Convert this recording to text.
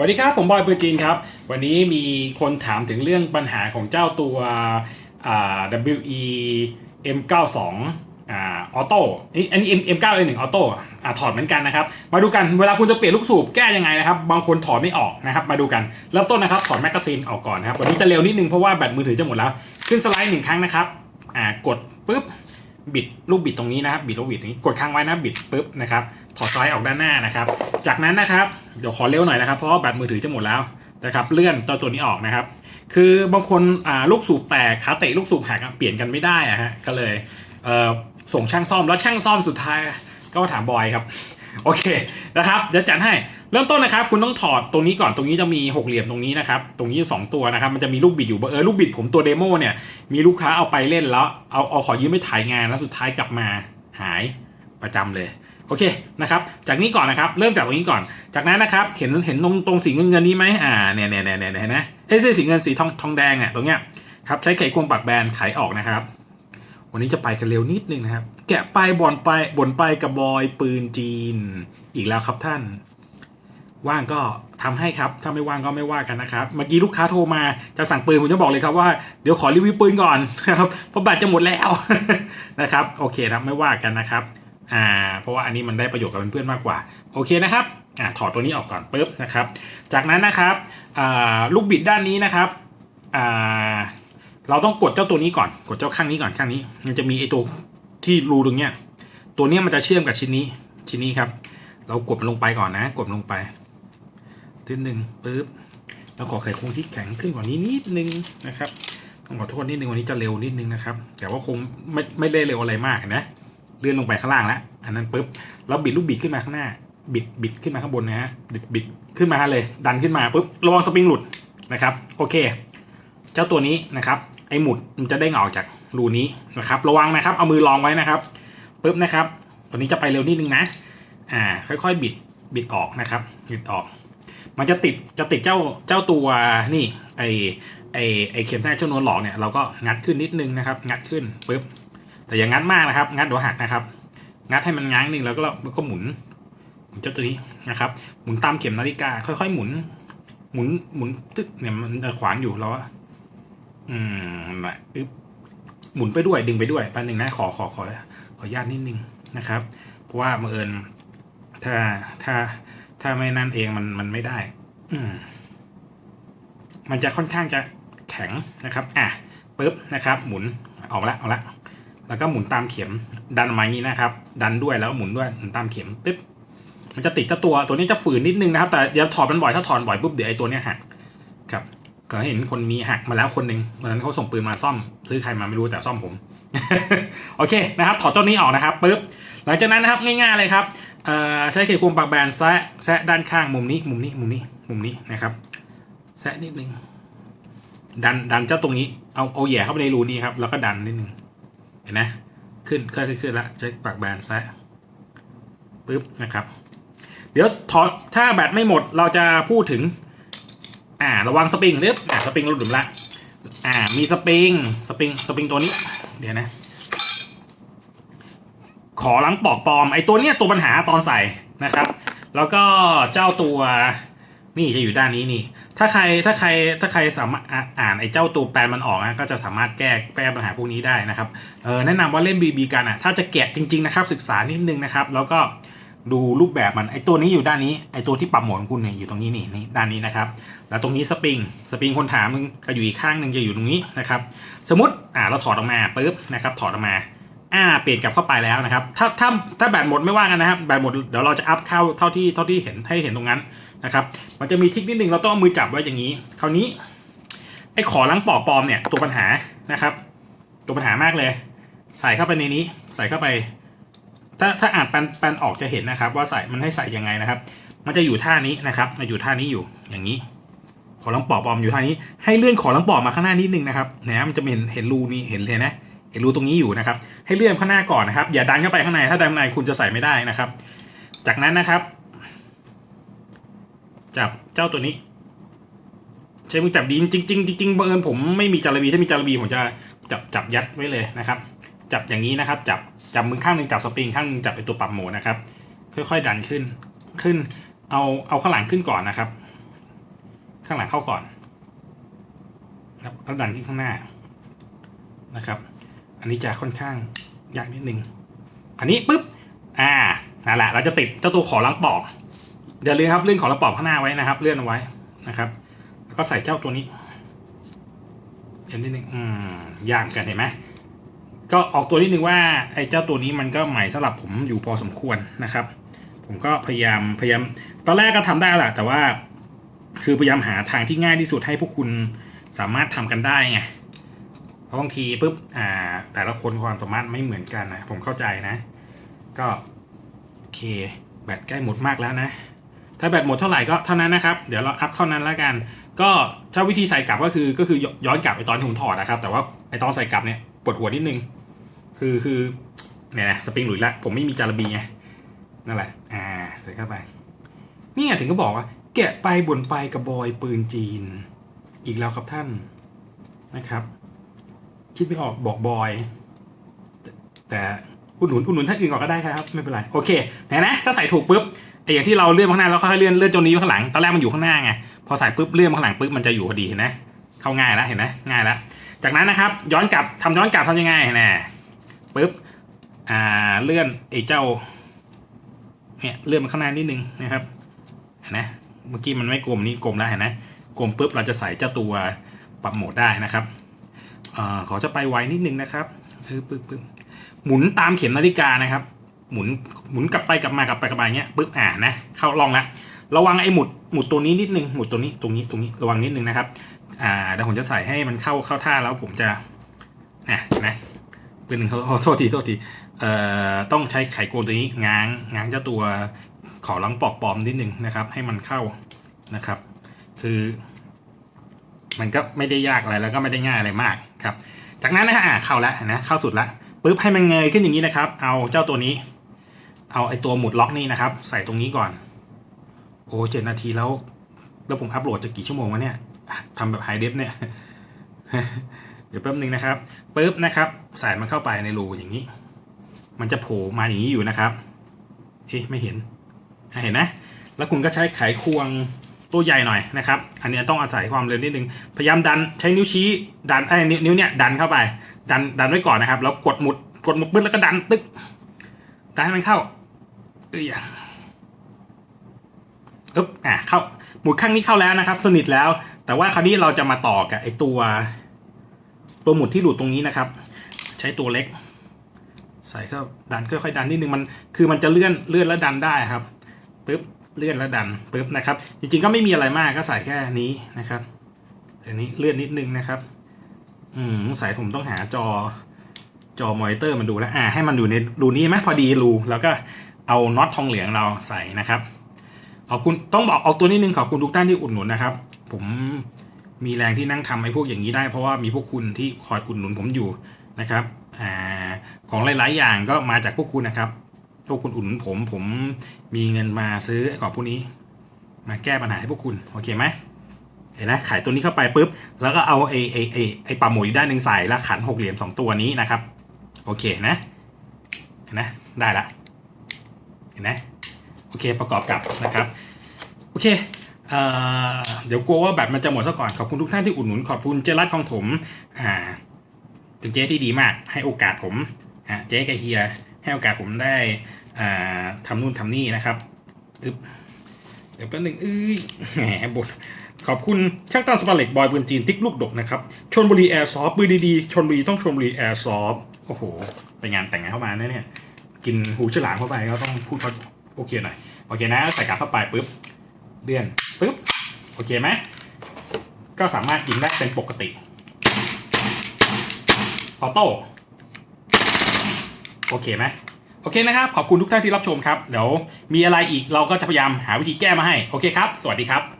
สวัสดีครับ ผมบอยปืนจีนครับ วันนี้มีคนถามถึงเรื่องปัญหาของเจ้าตัว WE M92 ออโต้อันนี้ M M9 A1 ออโต้ถอดเหมือนกันนะครับ มาดูกันเวลาคุณจะเปลี่ยนลูกสูบแก้ยังไงนะครับ บางคนถอดไม่ออกนะครับ มาดูกัน เริ่มต้นนะครับ ถอดแมกกาซีนออกก่อนนะครับ วันนี้จะเร็วนิดนึงเพราะว่าแบตมือถือจะหมดแล้ว ขึ้นสไลด์หนึ่งครั้งนะครับ กดปุ๊บ บิดลูกบิดตรงนี้นะครับ บิดลูกบิดตรงนี้ กดค้างไว้นะ บิดปุ๊บนะครับ ถอดสไลด์ออกด้านหน้านะครับ จากนั้นนะครับเดี๋ยวขอเร็วหน่อยนะครับ เพราะแบตมือถือจะหมดแล้วนะครับ เลื่อนตัวตัวนี้ออกนะครับ คือบางคนลูกสูบแตกขาเตะลูกสูบหักเปลี่ยนกันไม่ได้อะฮะก็เลยเส่งช่างซ่อมแล้วช่างซ่อมสุดท้ายก็มาถามบอยครับโอเคนะครับเดี๋ยวจัดให้เริ่มต้นนะครับ คุณต้องถอดตรงนี้ก่อนตรงนี้จะมีหกเหลี่ยมตรงนี้นะครับตรงนี้สองตัวนะครับ มันจะมีลูกบิดอยู่เออลูกบิดผมตัวเดโมเนี่ยมีลูกค้าเอาไปเล่นแล้วเอาเอาขอยืมไปถ่ายงานแล้วสุดท้ายกลับมาหายประจำเลย โอเคนะครับ จากนี้ก่อนนะครับเริ่มจากตรงนี้ก่อน จากนั้นนะครับเห็นเห็นตรงตรงสีเงินเงินนี้ไหมอ่าเนี่ยเนี่ยเนี่ยเนี่ยเห็นไหมเฮ้ยสีเงินสีทองทองแดงอะตรงเนี้ยครับใช้ไขควงปักแบนไขออกนะครับ วันนี้จะไปกันเร็วนิดนึงนะครับ แกะไปบ่อนไปบ่นไปกับบอยปืนจีน อีกแล้วครับท่าน ว่างก็ทำให้ครับ ถ้าไม่ว่างก็ไม่ว่ากันนะครับ เมื่อกี้ลูกค้าโทรมาจะสั่งปืนผมจะบอกเลยครับว่าเดี๋ยวขอรีวิวปืนก่อนนะครับเพราะแบตจะหมดแล้วนะครับ โอเคครับไม่ว่ากันนะครับ อ่าเพราะว่าอันนี้มันได้ประโยชน์กับเพื่อนๆมากกว่า โอเคนะครับอ่าถอดตัวนี้ออกก่อนปุ๊บนะครับ จากนั้นนะครับอ่าลูกบิดด้านนี้นะครับอ่าเราต้องกดเจ้าตัวนี้ก่อน กดเจ้าข้างนี้ก่อนข้างนี้ มันจะมีไอตัวที่รูตรงเนี้ยตัวเนี้ยมันจะเชื่อมกับชิ้นนี้ชิ้นนี้ครับ เรากดมันลงไปก่อนนะ กดลงไปทีหนึ่งปุ๊บแล้วขอไขควงที่แข็งขึ้นกว่านี้นิดนึงนะครับต้องขอโทษนิดนึงวันนี้จะเร็วนิดนึงนะครับ แต่ว่าคงไม่ไม่ได้เร็วอะไรมากนะ เลื่อนลงไปข้างล่างแล้วอันนั้นปุ๊บแล้วบิดลูกบิดขึ้นมาข้างหน้า บิดบิดขึ้นมาข้างบนนะฮะบิดบิดขึ้นมาเลย ดันขึ้นมาปุ๊บระวังสปริงหลุดนะครับโอเค เจ้าตัวนี้นะครับไอหมุดมันจะได้งอกจากรูนี้นะครับระวังนะครับเอามือรองไว้นะครับปุ๊บนะครับตัวนี้จะไปเร็วนิดนึงนะอ่าค่อยๆบิดบิดออกนะครับบิดออก มันจะติดจะติดเจ้าเจ้าตัวนี่ไอไอไอเข็มแทกเจ้านวลหลอกเนี่ยเราก็งัดขึ้นนิดนึงนะครับ งัดขึ้นปุ๊บ แต่อย่างงัดมากนะครับ งัดเดี๋ยวหักนะครับ งัดให้มันง้างหนึ่งแล้วก็แล้วก็หมุนหมุนเจ้าตัวนี้นะครับ หมุนตามเข็มนาฬิกา ค่อยๆหมุน หมุนหมุนตึ๊กเนี่ยมันขวางอยู่แล้วอะอืมนะอึ๊บหมุนไปด้วยดึงไปด้วยแป๊บนึงนะขอขอขอขออนุญาตนิดนึงนะครับ เพราะว่าบังเอิญถ้าถ้าถ้าไม่นั่นเองมันมันไม่ได้ อืมมันจะค่อนข้างจะแข็งนะครับ อะปึ๊บนะครับ หมุนออกละออกละ แล้วก็หมุนตามเข็มดันมาอย่างนี้นะครับ ดันด้วยแล้วหมุนด้วยหมุนตามเข็มปึ๊บมันจะติดเจ้าตัวตัวนี้จะฝืนนิดนึงนะครับ แต่อย่าถอดมันบ่อยถ้าถอดบ่อยปุ๊บเดี๋ยวไอ้ตัวเนี้ยหักครับก็เห็นคนมีหักมาแล้วคนหนึ่งวันนั้นเขาส่งปืนมาซ่อม ซื้อใครมาไม่รู้แต่ซ่อมผม โอเคนะครับ ถอดเจ้านี้ออกนะครับปึ๊บหลังจากนั้นนะครับง่าย ๆเลยครับใช้ไขควงปากแบนแซะแซะด้านข้างมุมนี้มุมนี้มุมนี้มุมนี้นะครับแซะนิดนึงดันดันเจ้าตรงนี้เอาเอาแหย่เข้าไปในรูนี้ครับแล้วก็ดันนิดนึง ห็นไหมขึ้นค่อยๆขึ้นแล้วใช้ปากแบนซะปึ๊บนะครับ เดี๋ยวถอดถ้าแบตไม่หมดเราจะพูดถึง อ่าระวังสปริงเรียบอ่าสปริงเราดุมละอ่ามีสปริงสปริงสปริงตัวนี้ เดี๋ยวนะ ขอล้างปอกปลอมไอตัวเนี้ยตัวปัญหาตอนใส่นะครับ แล้วก็เจ้าตัวนี่จะอยู่ด้านนี้นี่ ถ้าใครถ้าใครถ้าใครสามารถอ่านไอ้เจ้าตัวแปลนมันออกนะก็จะสามารถแก้แก้ปัญหาพวกนี้ได้นะครับเออแนะนำว่าเล่นบีบีกันอะถ้าจะแกะจริงๆนะครับศึกษานิดนึงนะครับ แล้วก็ดูรูปแบบมันไอตัวนี้อยู่ด้านนี้ไอตัวที่ปรับโหมดของคุณเนี่ยอยู่ตรงนี้นี่นี่ด้านนี้นะครับ แล้วตรงนี้สปริงสปริงคนถามมึงก็อยู่อีกข้างหนึ่งจะอยู่ตรงนี้นะครับ สมมติอ่าเราถอดออกมาปุ๊บนะครับถอดออกมา อ่าเปลี่ยนกลับเข้าไปแล้วนะครับ ถ้าถ้าถ้าแบตหมดไม่ว่ากันนะครับแบตหมดเดี๋ยวเราจะอัพเข้าเท่าที่เท่าที่เห็นให้เห็นตรงนั้นนะครับ มันจะมีทริคนิดนึงเราต้องเอามือจับไว้อย่างนี้ คราวนี้ไอ้ขอล้างปอกปลอมเนี่ยตัวปัญหานะครับ ตัวปัญหามากเลย ใส่เข้าไปในนี้ ใส่เข้าไป ถ้าถ้าอ่านแปลนแปนออกจะเห็นนะครับ ว่าใส่มันให้ใส่ยังไงนะครับ มันจะอยู่ท่านี้นะครับมันอยู่ท่านี้อยู่อย่างนี้ ขอล้างปอกปลอมอยู่ท่านี้ ให้เลื่อนขอล้างปอกมาข้างหน้านิดนึงนะครับนะมันจะเห็นเห็นรูนี้เห็นเลยนะ รูตรงนี้อยู่นะครับ ให้เลื่อนข้างหน้าก่อนนะครับ อย่าดันเข้าไปข้างใน ถ้าดันข้างในคุณจะใส่ไม่ได้นะครับ จากนั้นนะครับ จับเจ้าตัวนี้ ใช้มือจับดีจริงจริงบังเอิญผมไม่มีจารบีถ้ามีจารบีผมจะจับจับยัดไว้เลยนะครับ จับอย่างนี้นะครับ จับจับมือข้างหนึ่งจับสปริงข้างหนึ่งจับไอตัวปรับโหมดนะครับ ค่อยๆดันขึ้นขึ้น เอาเอาข้างหลังขึ้นก่อนนะครับ ข้างหลังเข้าก่อนแล้วดันขึ้นข้างหน้านะครับ อันนี้จะค่อนข้างยากนิดนึงอันนี้ปุ๊บ อ่านั่นแหละ เราจะติดเจ้าตัวขอลังปอกเดี๋ยวเลื่อนครับเลื่อนขอลังปอกข้างหน้าไว้นะครับ เลื่อนเอาไว้นะครับ แล้วก็ใส่เจ้าตัวนี้เดี๋ยวนิดนึงอืมยากกันเห็นไหมก็ออกตัวนิดนึงว่าไอ้เจ้าตัวนี้มันก็ใหม่สำหรับผมอยู่พอสมควรนะครับ ผมก็พยายามพยายาม ตอนแรกก็ทำได้แหละแต่ว่า คือพยายามหาทางที่ง่ายที่สุดให้พวกคุณสามารถทำกันได้ไง เพราะบางทีปุ๊บอ่า แต่ละคนความสามารถไม่เหมือนกันนะ ผมเข้าใจนะ ก็โอเค แบตใกล้หมดมากแล้วนะ ถ้าแบตหมดเท่าไหร่ก็เท่านั้นนะครับ เดี๋ยวเราอัพเข้านั้นแล้วกัน ก็ถ้าวิธีใส่กลับก็คือก็คือย้อนกลับไปตอนที่ผมถอดนะครับ แต่ว่าไอตอนใส่กลับเนี่ยปวดหัวนิดนึง คือคือเนี่ยนะสปริงหลุยละผมไม่มีจารบีไงนั่นแหละ อ่าใส่เข้าไป นี่ถึงก็บอกว่า แกะไปบ่นไปกับบอยปืนจีน อีกแล้วครับท่านนะครับ คิดไม่ออกบอกบอย แต่อุดหนุนอุดหนุนท่านอื่นก่อนก็ได้ครับ ไม่เป็นไร โอเคไหนนะ ถ้าใส่ถูกปุ๊บไออย่างที่เราเลื่อนข้างหน้าแล้วค่อยๆเลื่อนเลื่อนจนนี้ไปข้างหลังตอนแรกมันอยู่ข้างหน้าไงพอใส่ปุ๊บเลื่อนข้างหลังปุ๊บมันจะอยู่พอดีเห็นไหมเข้าง่ายแล้วเห็นไหมง่ายแล้วจากนั้นนะครับ ย้อนกลับทำย้อนกลับทำยังไงนะปุ๊บอ่าเลื่อนไอ้เจ้าเนี่ยเลื่อนมาข้างหน้านิดนึงนะครับเห็นไหมเมื่อกี้มันไม่กลมนี่กลมแล้วเห็นไหมกลมปุ๊บเราจะใส่เจ้าตัวปรับโหมดได้นะครับ อขอจะไปไวนิดนึงนะครับปึ๊บปึ๊บปึ๊บหมุนตามเข็มนาฬิกานะครับ หมุนหมุนกลับไปกลับมากลับไปกลับมาอย่างเงี้ยปึ๊บอ่านะเข้าลองละระวังไอ้หมุดหมุดตัวนี้นิดนึงหมุดตัวนี้ตรงนี้ตรงนี้ระวังนิดนึงนะครับอ่าเดี๋ยวผมจะใส่ให้มันเข้าเข้าท่าแล้วผมจะนะนะเปืนหนึ่งเขาโทษทีโทษทีเอ่อต้องใช้ไขโกนตัวนี้ง้างง้างเจ้าตัวขอลังปอกปลอมนิดนึงนะครับ ให้มันเข้านะครับ คือ มันก็ไม่ได้ยากอะไรแล้วก็ไม่ได้ง่ายอะไรมากครับ จากนั้นนะฮะอะเข้าแล้วนะเข้าสุดแล้วปุ๊บให้มันเงยขึ้นอย่างนี้นะครับ เอาเจ้าตัวนี้ เอาไอ้ตัวหมุดล็อกนี่นะครับ ใส่ตรงนี้ก่อน โอ้เจ็ดนาทีแล้ว แล้วผมอัพโหลดจะกี่ชั่วโมงวะเนี่ยทำแบบไฮเดฟเนี่ยเดี๋ยวแป๊บนึงนะครับปุ๊บนะครับใส่มันเข้าไปในรูอย่างนี้ มันจะโผล่มาอย่างนี้อยู่นะครับเอ๊ะไม่เห็นเห็นนะ แล้วคุณก็ใช้ไขควง ตัวใหญ่หน่อยนะครับ อันนี้ต้องอาศัยความเร็วนิดนึง พยายามดันใช้นิ้วชี้ดันไอ้นิ้วนิ้วเนี่ยดันเข้าไป ดันดันไว้ก่อนนะครับ แล้วกดหมุดกดหมุดปึ๊บแล้วก็ดันตึ๊กดันให้มันเข้าเอ้ยอึ๊บอะเข้าหมุดข้างนี้เข้าแล้วนะครับ สนิทแล้ว แต่ว่าคราวนี้เราจะมาต่อกับไอ้ตัว ตัวหมุดที่หลุดตรงนี้นะครับ ใช้ตัวเล็ก ใส่เข้าดันค่อยๆดันนิดนึงมันคือมันจะเลื่อนเลื่อนแล้วดันได้ครับปึ๊บ เลื่อนแล้วดันปึ๊บนะครับ จริงๆก็ไม่มีอะไรมากก็ใส่แค่นี้นะครับอันนี้เลื่อนนิดนึงนะครับอืมสายผมต้องหาจอจอมอนิเตอร์มาดูแล้วอ่าให้มันอยู่ในรูนี้ไหมพอดีรูแล้วก็เอาน็อตทองเหลืองเราใส่นะครับขอบคุณต้องบอกเอาตัวนิดนึงขอบคุณทุกท่านที่อุดหนุนนะครับ ผมมีแรงที่นั่งทำไอ้พวกอย่างนี้ได้เพราะว่ามีพวกคุณที่คอยอุดหนุนผมอยู่นะครับอ่าของหลาย ๆ อย่างก็มาจากพวกคุณนะครับ พวกคุณอุดหนุนผม ผมมีเงินมาซื้อไอ้ของพวกนี้ มาแก้ปัญหาให้พวกคุณ โอเคไหมเห็นไหมขายตัวนี้เข้าไปปุ๊บ แล้วก็เอาไอ้ไอ้ไอ้ไอ้ปลาหมูอีกด้านหนึ่งใส่แล้วขันหกเหลี่ยมสองตัวนี้นะครับ โอเคนะ เห็นไหมได้ละ เห็นไหมโอเค ประกอบกับนะครับ โอเคเอ่อเดี๋ยวกลัวว่าแบตมันจะหมดซะก่อน ขอบคุณทุกท่านที่อุดหนุน ขอบคุณเจรัตของผม อ่า เป็นเจ๊ที่ดีมาก ให้โอกาสผม ฮะ เจ๊กับเฮีย ให้โอกาสผมได้ทำนู่นทำนี่นะครับอึ๊บเดี๋ยวแป๊บนึงเอ้ยแหมบทขอบคุณช่างตั้งสปาเล็กบอยปืนจีนติ๊กลูกดกนะครับชนบุรีแอร์ซอฟปืนดีๆชนบุรีต้องชนบุรีแอร์ซอฟโอ้โหไปงานแต่งงานเข้ามานะเนี่ยกินหูฉลามเข้าไปก็ต้องพูดเขาโอเคหน่อยโอเคนะใส่กลับเข้าไปปุ๊บเลื่อนปุ๊บโอเคไหมก็สามารถกินได้เป็นปกติออโต้ โอเคไหมโอเคนะครับ ขอบคุณทุกท่านที่รับชมครับ เดี๋ยวมีอะไรอีกเราก็จะพยายามหาวิธีแก้มาให้ โอเคครับ สวัสดีครับ